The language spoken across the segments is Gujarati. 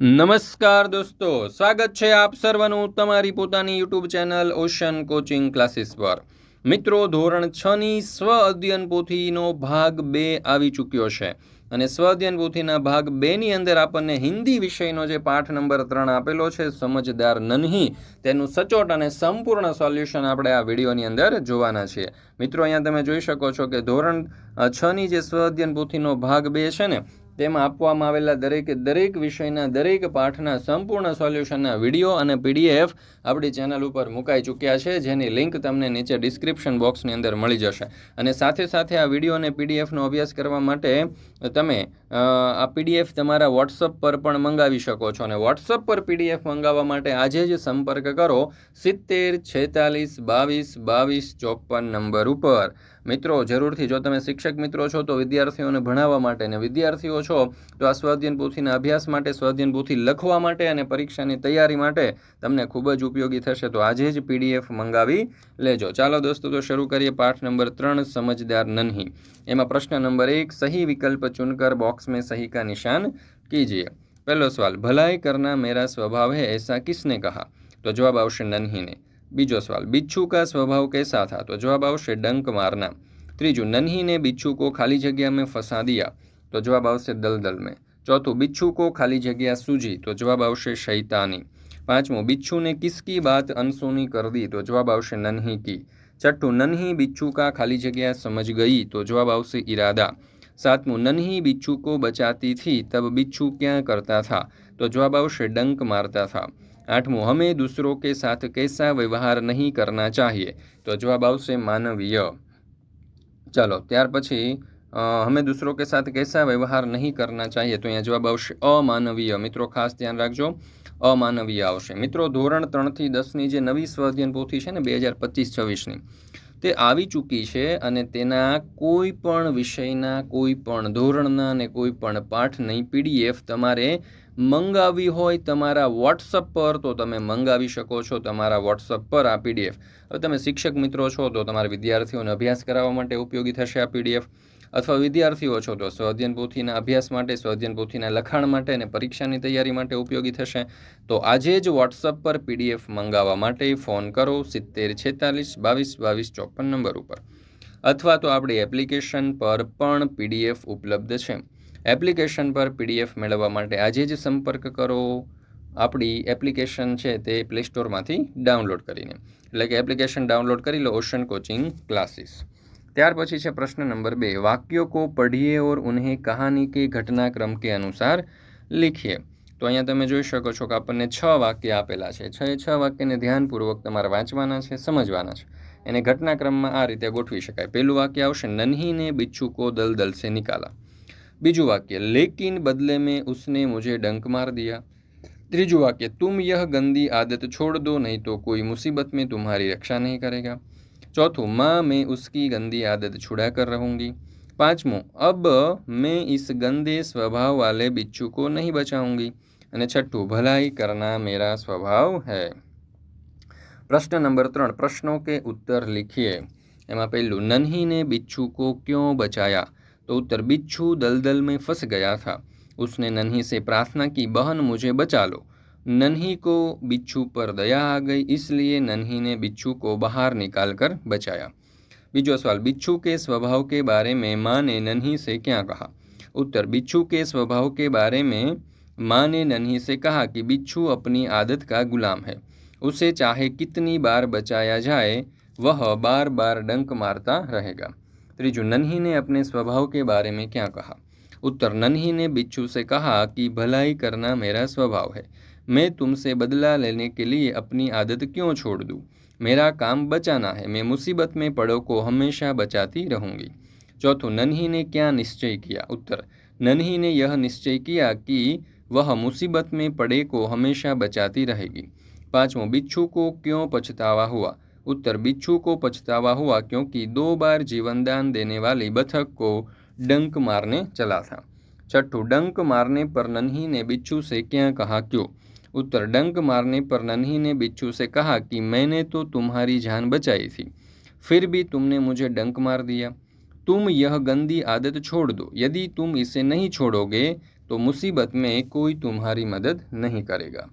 નમસ્કાર દોસ્તો, સ્વાગત છે આપ સર્વનું તમારી પોતાની YouTube channel ocean coaching classes પર. મિત્રો, ધોરણ છ ની સ્વ અધ્યયન પોથીનો ભાગ બે આવી ચૂક્યો છે. અને સ્વ અધ્યયન પોથીના ભાગ બેની અંદર આપણને હિન્દી વિષયનો જે પાઠ નંબર ત્રણ આપેલો છે, સમજદાર નન્હી, તેનું સચોટ અને સંપૂર્ણ સોલ્યુશન આપણે આ વિડીયોની અંદર જોવાના છીએ. મિત્રો, અહીંયા તમે જોઈ શકો છો કે ધોરણ છની જે સ્વ અધ્યયન પોથીનો ભાગ બે છે ને તેમાં આપવામાં આવેલા દરેકે, દરેક વિષયના, દરેક પાઠના સંપૂર્ણ સોલ્યુશનના વીડિયો અને પીડીએફ આપણી ચેનલ ઉપર મુકાઈ ચૂક્યા છે. જેની લિંક તમને નીચે ડિસ્ક્રિપ્શન બોક્સની અંદર મળી જશે. અને સાથે સાથે આ વીડિયો અને પીડીએફનો અભ્યાસ કરવા માટે તમે આ પીડીએફ તમારા વોટ્સઅપ પર પણ મંગાવી શકો છો. અને વોટ્સઅપ પર પીડીએફ મંગાવવા માટે આજે જ સંપર્ક કરો સિત્તેર છેતાલીસ બાવીસ બાવીસ ચોપન નંબર ઉપર. મિત્રો, જરૂરથી જો તમે શિક્ષક મિત્રો છો, તો વિદ્યાર્થીઓને ભણાવવા માટે અને વિદ્યાર્થીઓ છો, તો આ સ્વાધ્યન પોથીના અભ્યાસ માટે, સ્વાધ્યન પોથી લખવા માટે અને પરીક્ષાની તૈયારી માટે તમને ખૂબ જ ઉપયોગી થશે. તો આજે જ પીડીએફ મંગાવી લેજો. ચાલો દોસ્તો, તો શરૂ કરીએ પાઠ નંબર ત્રણ, સમજદાર નહીં એમાં પ્રશ્ન નંબર એક, સહી વિકલ્પ ચુનકર બોક્સ મેં સહી કા નિશાન કીજીએ. પહેલો સવાલ, ભલાઈ કરના મેરા સ્વભાવ હૈ, એસા કિસને કહા? તો જવાબ આવશે નન્હીને. બીજો સવાલ બિચ્છુ કા સ્વભાવ કૈસા થા તો જવાબ આવશે ડંક મારના ત્રીજું નન્હીને બિચ્છુ કો ખાલી જગ્યા મેં ફસા દિયા તો જવાબ આવશે દલદલ મેં ચોથું બિચ્છુ કો ખાલી જગ્યા સૂજી તો જવાબ આવશે શૈતાની પાંચમું બિચ્છુને કિસકી બાત અનસોની કર દી તો જવાબ આવશે નન્હી કી છઠ્ઠું નન્હી બિચ્છુ કા ખાલી જગ્યા સમજ ગઈ તો જવાબ આવશે ઈરાદા સાતમું નन्ही बिच्छू को बचाती थी तब बिच्छू क्या करता था तो जवाब आवश्य डंक मारता था આઠમું હમે દૂસરો કે સાથ કેસા વ્યવહાર નહીં કરના ચાહીએ? તો જવાબ આવશે માનવીય. ચાલો, ત્યાર પછી હમે દૂસરો કે સાથ કેસા વ્યવહાર નહીં કરના ચાહીએ? તો અહીંયા જવાબ આવશે અમાનવીય. મિત્રો, ખાસ ધ્યાન રાખજો. અમાનવીય આવશે. મિત્રો, ધોરણ ત્રણથી દસની જે નવી સ્વાધ્યન પોથી છે ને, બે હજાર પચીસ છવ્વીસની તે આવી ચૂકી છે અને તેના કોઈ પણ વિષયના, કોઈ પણ ધોરણના અને કોઈ પણ પાઠની પીડીએફ તમારે મંગાવી હોય તમારા વોટ્સઅપ પર, તો તમે મંગાવી શકો છો તમારા વોટ્સઅપ પર આ પીડીએફ. હવે તમે શિક્ષક મિત્રો છો, તો તમારા વિદ્યાર્થીઓને અભ્યાસ કરાવવા માટે ઉપયોગી થશે આ પીડીએફ. અથવા વિદ્યાર્થીઓ છો તો સ્વાધ્યન પોથીના અભ્યાસ માટે સ્વાધ્યન પોથીના લખાણ માટે અને પરીક્ષાની તૈયારી માટે ઉપયોગી થશે. તો આજે જ વોટ્સઅપ પર પીડીએફ મંગાવવા માટે ફોન કરો સિત્તેર છેતાલીસ બાવીસ બાવીસ ચોપન નંબર ઉપર. અથવા તો આપણી એપ્લિકેશન પર પણ પીડીએફ ઉપલબ્ધ છે. એપ્લિકેશન પર પીડીએફ મેળવવા માટે આજે જ સંપર્ક કરો. આપણી એપ્લિકેશન છે તે પ્લે સ્ટોરમાંથી ડાઉનલોડ કરીને. એટલે કે એપ્લિકેશન ડાઉનલોડ કરી લો ઓશન કોચિંગ ક્લાસીસ. ત્યાર પછી છે પ્રશ્ન નંબર બે. વાક્યો કો પઢીએ ઓર ઉન્હે કહાની કે ઘટનાક્રમ કે અનુસાર લીખીએ. તો અહીંયા તમે જોઈ શકો છો કે આપણને છ વાક્ય આપેલા છે. છ એ છ વાક્યને ધ્યાનપૂર્વક તમારે વાંચવાના છે, સમજવાના છે. એને ઘટનાક્રમમાં આ રીતે ગોઠવી શકાય. પહેલું વાક્ય આવશે, નન્હીને બિચ્છુ કો દલ દલ સે નિકાલા. બીજું વાક્ય, લેકિન બદલે મેં ઉસને મુજે ડંક માર દિયા. ત્રીજું વાક્ય, તુમ યહ ગંદી આદત છોડ દો, નહીં તો કોઈ મુસીબત મેં તુમ્હારી રક્ષા નહીં કરેગા. चौथों, माँ मैं उसकी गंदी आदत छुड़ा कर रहूँगी। पाँचवों अब मैं इस गंदे स्वभाव वाले बिच्छू को नहीं बचाऊँगी। छठू भलाई करना मेरा स्वभाव है प्रश्न नंबर નંબર प्रश्नों के उत्तर लिखिए લિખીએ। એમાં પહેલું ने बिच्छू को क्यों बचाया तो उत्तर बिच्छू दलदल में फंस गया था उसने नन्ही से प्रार्थना की बहन मुझे बचा लो नन्ही को बिच्छू पर दया आ गई, इसलिए नन्ही ने बिच्छू को बाहर निकाल कर बचाया। बीजो सवाल, बिच्छू के स्वभाव के बारे में माँ ने नन्ही से क्या कहा? उत्तर, बिच्छू के स्वभाव के बारे में माँ ने नन्ही से कहा कि बिच्छू अपनी आदत का गुलाम है। उसे चाहे कितनी बार बचाया जाए, वह बार बार डंक मारता रहेगा। त्रिजु, नन्ही ने अपने स्वभाव के बारे में क्या कहा? उत्तर, नन्ही ने बिच्छू से कहा कि भलाई करना मेरा स्वभाव है। मैं तुमसे बदला लेने के लिए अपनी आदत क्यों छोड़ दूँ? मेरा काम बचाना है। मैं मुसीबत में पड़ो को हमेशा बचाती रहूँगी। चौथों, नन्ही ने क्या निश्चय किया? उत्तर, नन्ही ने यह निश्चय किया कि वह मुसीबत में पड़े को हमेशा बचाती रहेगी। पाँचवों, बिच्छू को क्यों पछतावा हुआ? उत्तर, बिच्छू को पछतावा हुआ क्योंकि दो बार जीवन दान देने वाली बथक को डंक मारने चला था। छठू, डंक मारने पर नन्ही ने बिच्छू से क्या कहा क्यों? उत्तर डंक मारने पर नन्ही ने बिच्छू से कहा कि मैंने तो तुम्हारी जान बचाई थी फिर भी तुमने मुझे डंक मार दिया तुम यह गंदी आदत छोड़ दो यदि तुम इसे नहीं छोड़ोगे तो मुसीबत में कोई तुम्हारी मदद नहीं करेगा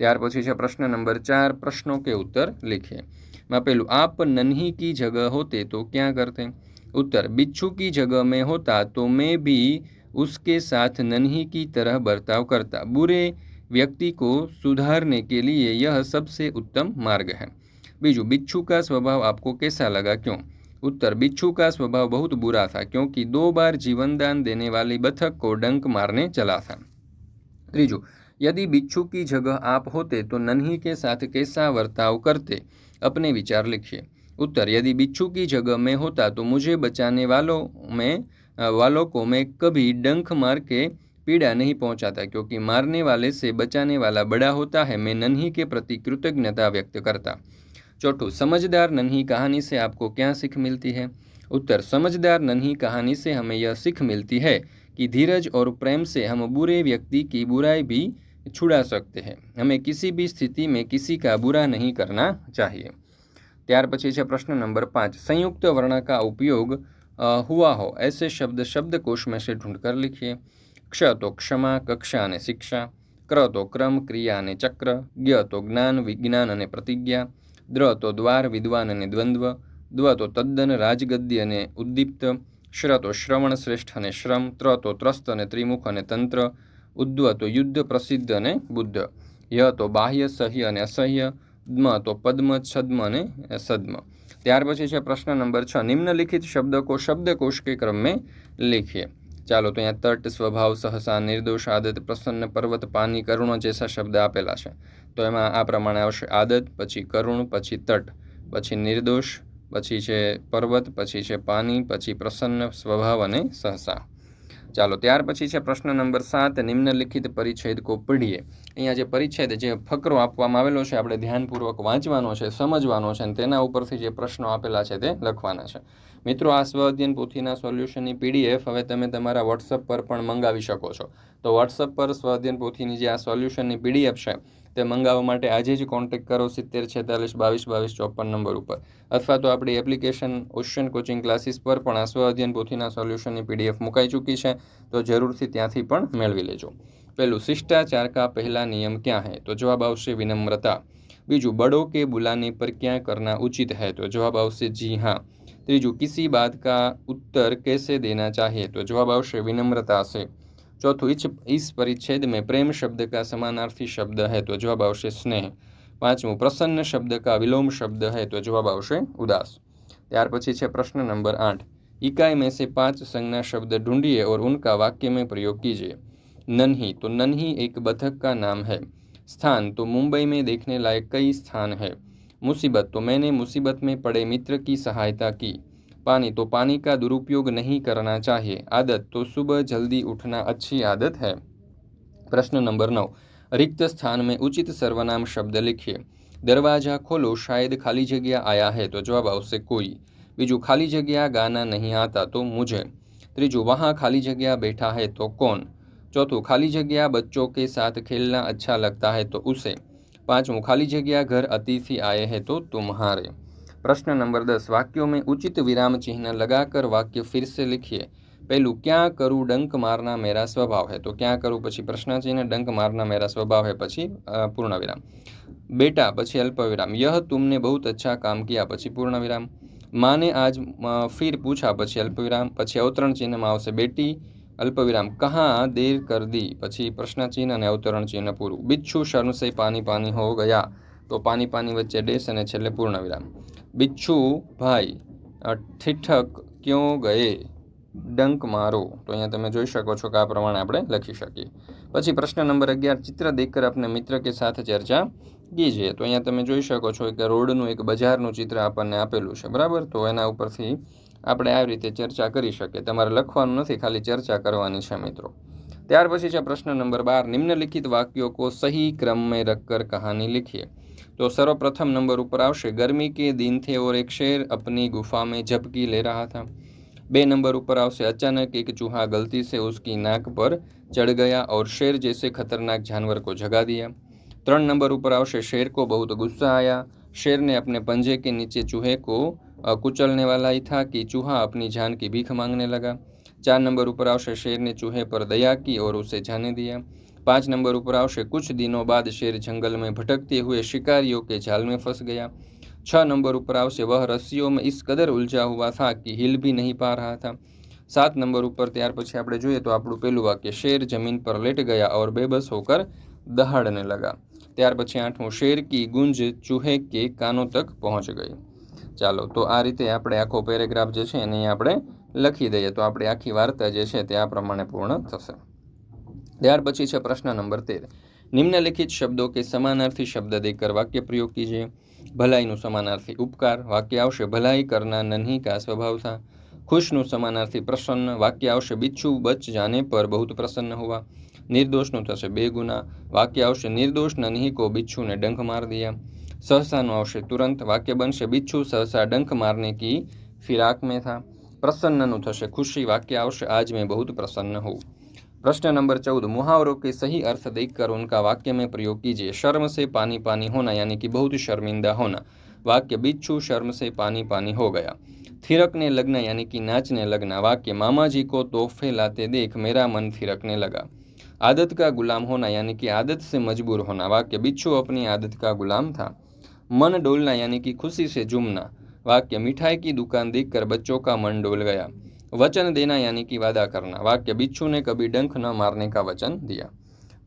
ત્યાર પછી છે પ્રશ્ન નંબર ચાર પ્રશ્નો કે ઉત્તર लिखिए માં પેલું आप नन्ही की जगह होते तो क्या करते उत्तर बिच्छू की जगह में होता तो मैं भी उसके साथ नन्ही की तरह बर्ताव करता बुरे व्यक्ति को सुधारने के लिए यह सबसे उत्तम मार्ग है। बीजू, बिच्छू का स्वभाव आपको कैसा लगा क्यों? उत्तर, बिच्छू का स्वभाव बहुत बुरा था क्योंकि दो बार जीवन दान देने वाली बथक को डंक मारने चला था। त्रीजू यदि बिच्छू की जगह आप होते तो नन्ही के साथ कैसा वर्ताव करते? अपने विचार लिखिए। उत्तर, यदि बिच्छू की जगह में होता तो मुझे बचाने वालों में, वालों को मैं कभी डंक मार के पीड़ा नहीं पहुंचाता क्योंकि मारने वाले से बचाने वाला बड़ा होता है मैं नन्ही के प्रति कृतज्ञता व्यक्त करता चौथो समझदार नन्ही कहानी से आपको क्या सीख मिलती है उत्तर समझदार नन्ही कहानी से हमें यह सीख मिलती है कि धीरज और प्रेम से हम बुरे व्यक्ति की बुराई भी छुड़ा सकते हैं हमें किसी भी स्थिति में किसी का बुरा नहीं करना चाहिए ત્યાર પછી છે પ્રશ્ન નંબર પાંચ संयुक्त वर्ण का उपयोग हुआ हो ऐसे शब्द शब्दकोश में से ढूंढकर लिखिए ક્ષ તો ક્ષમા કક્ષા અને શિક્ષા ક્ર તો ક્રમ ક્રિયા અને ચક્ર જ્ઞ તો જ્ઞાન, વિજ્ઞાન અને પ્રતિજ્ઞા દ્ર તો દ્વાર, વિદ્વાન અને દ્વંદ્વ દ્વ તો તદ્દન રાજગદ્ય અને ઉદ્દીપ્ત શ્ર તો શ્રવણ શ્રેષ્ઠ અને શ્રમ ત્ર તો ત્રસ્ત અને ત્રિમુખ અને તંત્ર ઉદ્વ તો યુદ્ધ પ્રસિદ્ધ અને બુદ્ધ ય તો બાહ્ય, સહ્ય અને અસહ્ય દ્મ તો પદ્મ, છદ્મ અને સદ્મ. ત્યાર પછી છે પ્રશ્ન નંબર છ. નિમ્નલિખિત શબ્દકો શબ્દકોશ કે ક્રમે મેં ચાલો તો અહીંયા તટ, સ્વભાવ, સહસા, નિર્દોષ, આદત, પ્રસન્ન પર્વત, પાની, કરુણ જેસા શબ્દ આપેલા છે. તો એમાં આ પ્રમાણે આવશે આદત, પછી કરુણ, પછી તટ, પછી નિર્દોષ, પછી છે પર્વત, પછી છે પાની, પછી પ્રસન્ન, સ્વભાવ અને સહસા. ચાલો, ત્યાર પછી છે પ્રશ્ન નંબર સાત, નિમ્નલિખિત પરિચ્છેદ કો પઢીએ. અહીંયા જે પરિચ્છેદ જે ફકરો આપવામાં આવેલો છે, આપણે ધ્યાનપૂર્વક વાંચવાનો છે, સમજવાનો છે, અને તેના ઉપરથી જે પ્રશ્નો આપેલા છે તે લખવાના છે. મિત્રો, આ સ્વ અધ્યયન પોથીના સોલ્યુશનની પીડીએફ હવે તમે તમારા વોટ્સઅપ પર પણ મંગાવી શકો છો. તો વોટ્સઅપ પર સ્વ અધ્યયન પોથીની જે આ સોલ્યુશનની પીડીએફ છે તે મંગાવવા માટે આજે જ કોન્ટેક કરો સિત્તેર છેતાલીસ બાવીસ બાવીસ ચોપન નંબર ઉપર. અથવા તો આપણી એપ્લિકેશન ઓશન કોચિંગ ક્લાસીસ પર પણ આશ્વ અધ્યયન પોથીના સોલ્યુશનની પીડીએફ મુકાઈ ચૂકી છે. તો જરૂરથી ત્યાંથી પણ મેળવી લેજો. પહેલું શિષ્ટાચાર કા પહેલા નિયમ ક્યાં હે? તો જવાબ આવશે વિનમ્રતા. બીજું બડો કે બુલાની પર ક્યાં કરના ઉચિત હે? તો જવાબ આવશે જી હા. ત્રીજું, કિસી બાદ કા ઉત્તર કેસે દેના ચાહીએ તો જવાબ આવશે વિનમ્રતા હશે चौथों इस इस परिच्छेद में प्रेम शब्द का समानार्थी शब्द है तो जवाब आवश्य स्नेह पांचवों प्रसन्न शब्द का विलोम शब्द है तो जवाब आवश्य उदास ત્યાર પછી છે प्रश्न नंबर आठ इकाई में से पांच संज्ञा शब्द ढूंढिए और उनका वाक्य में प्रयोग कीजिए नन्ही तो नन्ही एक बथक का नाम है स्थान तो मुंबई में देखने लायक कई स्थान है मुसीबत तो मैंने मुसीबत में पड़े मित्र की सहायता की पानी तो पानी का दुरुपयोग नहीं करना चाहिए। आदत तो सुबह जल्दी उठना अच्छी आदत है। प्रश्न नंबर नौ, रिक्त स्थान में उचित सर्वनाम शब्द लिखिए। दरवाज़ा खोलो, शायद खाली जगह आया है तो जवाब आवश्य कोई। बीजू, खाली जगह गाना नहीं आता तो मुझे। त्रीजू, वहाँ खाली जगह बैठा है तो कौन? चौथों, खाली जगह बच्चों के साथ खेलना अच्छा लगता है तो उसे। पांचवों खाली जगह घर अतिथि आए हैं तो तुम्हारे। પ્રશ્ન નંબર દસ, વાક્યો મેં ઉચિત વિરામ ચિહ્ન લગાકર વાક્ય ફિરસે સે લિખીએ. પહેલું, ક્યાં કરું ડંક મારના મેરા સ્વભાવ હે? તો ક્યાં કરું પછી પ્રશ્નચિહ્ન, ડંક મારના મેરા સ્વભાવ હે? પછી પૂર્ણ વિરામ. બેટા, પછી અલ્પવિરામ યહ તુમને બહુ અચ્છા કામ કિયા? પછી પૂર્ણ વિરામ. માને આજ ફિર પૂછા? પછી અલ્પવિરામ પછી અવતરણ ચિહ્નમાં આવશે બેટી અલ્પવિરામ કહાં દેર કર દી? પછી પ્રશ્નચિહ્ન અને અવતરણ ચિહ્ન પૂરું. બિચ્છુ શર્મસે પાની પાની હો ગયા. તો પાની પાની વચ્ચે ડેસ અને છેલ્લે પૂર્ણ વિરામ. બિચ્છુ ભાઈ ઠીઠક ક્યો ગયે? ડંક મારો. તો અહીંયા તમે જોઈ શકો છો કે આ પ્રમાણે આપણે લખી શકીએ. પછી પ્રશ્ન નંબર અગિયાર, ચિત્ર દેખકર આપને મિત્ર કે સાથે ચર્ચા કીજે તો અહીંયા તમે જોઈ શકો છો કે રોડનું એક બજારનું ચિત્ર આપણને આપેલું છે, બરાબર? તો એના ઉપરથી આપણે આ રીતે ચર્ચા કરી શકીએ. તમારે લખવાનું નથી, ખાલી ચર્ચા કરવાની છે મિત્રો. ત્યાર પછી છે પ્રશ્ન નંબર બાર, નિમ્નલિખિત વાક્યો કો સહી ક્રમ મેં રખકર કહાની લખીએ. तो सर्वप्रथम नंबर ऊपर आवश्यक। गर्मी के दिन थे और एक शेर अपनी गुफा में झपकी ले रहा था। बे नंबर ऊपर आवश्य अचानक एक चूहा गलती से उसकी नाक पर चढ़ गया और शेर जैसे खतरनाक जानवर को जगा दिया। तीन नंबर ऊपर आवश्य शेर को बहुत गुस्सा आया। शेर ने अपने पंजे के नीचे चूहे को कुचलने वाला ही था कि चूहा अपनी जान की भीख मांगने लगा। चार नंबर ऊपर आवश्य शेर ने चूहे पर दया की और उसे जाने दिया। પાંચ નંબર ઉપર આવશે. કુછ દિનો બાદ શેર જંગલમાં ભટકતે હુએ શિકારીઓ કે જાલમાં ફસ ગયા. છ નંબર ઉપર આવશે, વહ રસ્સીઓમાં ઇસ કદર ઉલઝા હુઆ થા કે હિલ ભી નહીં પા રહા થા. સાત નંબર ઉપર ત્યાર પછી આપણે જોઈએ તો આપણું પહેલું વાક્ય, શેર જમીન પર લેટ ગયા ઓર બેબસ હોકર દહાડને લગા. ત્યાર પછી આઠમું, શેર કી ગુંજ ચૂહે કે કાનો તક પહોંચ ગઈ. ચાલો, તો આ રીતે આપણે આખો પેરેગ્રાફ જે છે એને આપણે લખી દઈએ. તો આપણી આખી વાર્તા જે છે તે આ પ્રમાણે પૂર્ણ થશે. ત્યાર પછી છે પ્રશ્ન નંબર તેર. નિમ્નલિખિત શબ્દો કે સમાનાર્થી શબ્દ દેકર વાક્ય પ્રયોગ કીજે. ભલાઈનું સમાનાર્થી ઉપકાર, વાક્ય આવશે ભલાઈ કરના નન્હી કા સ્વભાવ થા. ખુશનું સમાનાર્થી પ્રસન્ન, વાક્ય આવશે બિચ્છુ બચ જાને પર બહુત પ્રસન્ન હોવા નિર્દોષનું થશે બે ગુના, વાક્ય આવશે નિર્દોષ નન્હી કો બિચ્છુને ડંખ માર દિયા. સહસાનું આવશે તુરંત, વાક્ય બનશે બિચ્છુ સહસા ડંખ મારને કી ફિરાક મેં થા. પ્રસન્નનું થશે ખુશી, વાક્ય આવશે આજ મેં બહુત પ્રસન્ન હોઉં. प्रश्न नंबर चौदह, मुहावरों के सही अर्थ देखकर उनका वाक्य में प्रयोग कीजिए, शर्म से पानी पानी होना, यानी कि बहुत शर्मिंदा होना। वाक्य बिच्छू, शर्म से पानी पानी हो गया। थिरकने लगना, यानी कि नाचने लगना। वाक्य, मामा जी को तोहफे लाते देख मेरा मन थिरकने लगा। आदत का गुलाम होना, यानी कि आदत से मजबूर होना। वाक्य बिच्छू अपनी आदत का गुलाम था। मन डोलना, यानी कि खुशी से झूमना। वाक्य मिठाई की दुकान देखकर बच्चों का मन डोल गया। વચન દેના यानी कि वादा करना वाक्य बिच्छू ने कभी डंख न मारने का वचन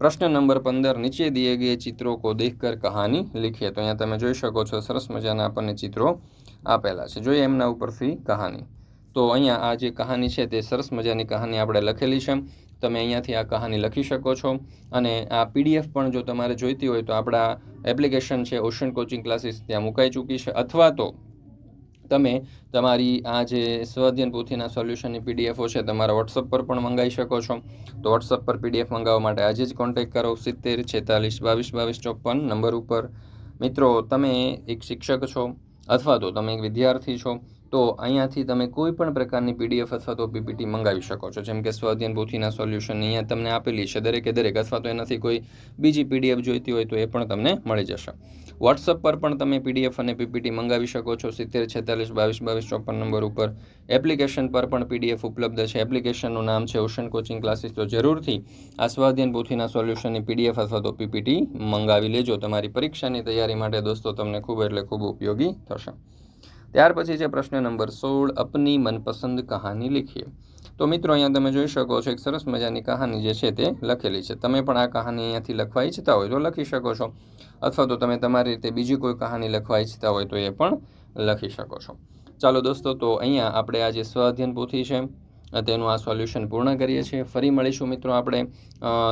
પ્રશ્ન નંબર પંદર, નીચે દિયે ગયે ચિત્રો કો દેખ કર કહાની લીખીએ તો અહીંયા તમે જોઈ શકો છો, સરસ મજાના આપણને ચિત્રો આપેલા છે. જોઈએ એમના ઉપરથી કહાની. તો અહીંયા આ જે કહાની છે તે સરસ મજાની કહાની આપણે લખેલી છે. તમે અહીંયાથી આ કહાની લખી શકો છો. અને આ પીડીએફ પણ જો તમારે જોઈતી હોય તો આપણા એપ્લિકેશન છે ઓશન કોચિંગ ક્લાસીસ ત્યાં મુકાઈ ચૂકી છે. અથવા તો તમે તમારી આ જે સ્વઅધ્યયન પોથીના સોલ્યુશનની પીડીએફો છે તમારા વોટ્સઅપ પર પણ મંગાવી શકો છો. તો વોટ્સઅપ પર પીડીએફ મંગાવવા માટે આજે જ કોન્ટેક્ટ કરો સિત્તેર, છેતાલીસ, બાવીસ બાવીસ, ચોપન નંબર ઉપર. મિત્રો, તમે એક શિક્ષક છો અથવા તો તમે એક વિદ્યાર્થી છો તો અહીંયાથી તમે કોઈ પણ પ્રકારની પીડીએફ અથવા તો પીપીટી મંગાવી શકો છો. જેમ કે સ્વાધ્યાન પોથીના સોલ્યુશન અહીંયા તમને આપેલી છે. દરેકે દરેક અથવા તો એનાથી કોઈ બીજી પીડીએફ જોઈતી હોય તો એ પણ તમને મળી જશે. વોટ્સઅપ પર પણ તમે પીડીએફ અને પીપીટી મંગાવી શકો છો. સિત્તેર, છેતાલીસ, બાવીસ બાવીસ, ચોપન નંબર ઉપર એપ્લિકેશન પર પણ પીડીએફ ઉપલબ્ધ છે. એપ્લિકેશનનું નામ છે ઓશન કોચિંગ ક્લાસીસ તો જરૂરથી આ સ્વાધ્યાન પોથીના સોલ્યુશનની પીડીએફ અથવા તો પીપીટી મંગાવી લેજો. તમારી પરીક્ષાની તૈયારી માટે દોસ્તો, તમને ખૂબ એટલે ખૂબ ઉપયોગી થશે. ત્યાર પછી છે પ્રશ્ન નંબર સોળ, અપની મનપસંદ કહાની લખીએ. તો મિત્રો, અહીંયા તમે જોઈ શકો છો એક સરસ મજાની કહાની જે છે તે લખેલી છે. તમે પણ આ કહાની અહીંયાથી લખવા ઈચ્છતા હોય તો લખી શકો છો. અથવા તો તમે તમારી રીતે બીજી કોઈ કહાની લખવા ઈચ્છતા હોય તો એ પણ લખી શકો છો. ચાલો દોસ્તો, તો અહીંયા આપણે આ જે સ્વઅધ્યયન પોથી છે, તેનું આ સોલ્યુશન પૂર્ણ કરીએ છીએ. ફરી મળીશું મિત્રો આપણે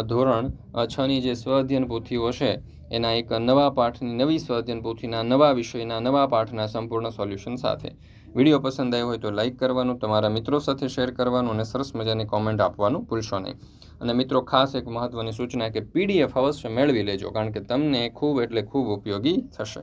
ધોરણ છની જે સ્વઅધ્યયન પોથીઓ છે એના એક નવા પાઠની નવી સ્વાધ્યન પોથીના નવા વિષયના નવા પાઠના સંપૂર્ણ સોલ્યુશન સાથે. વીડિયો પસંદ આવ્યો હોય તો લાઇક કરવાનું, તમારા મિત્રો સાથે શેર કરવાનું અને સરસ મજાની કોમેન્ટ આપવાનું ભૂલશો નહીં. અને મિત્રો, ખાસ એક મહત્ત્વની સૂચના કે પીડીએફ અવશ્ય મેળવી લેજો, કારણ કે તમને ખૂબ એટલે ખૂબ ઉપયોગી થશે.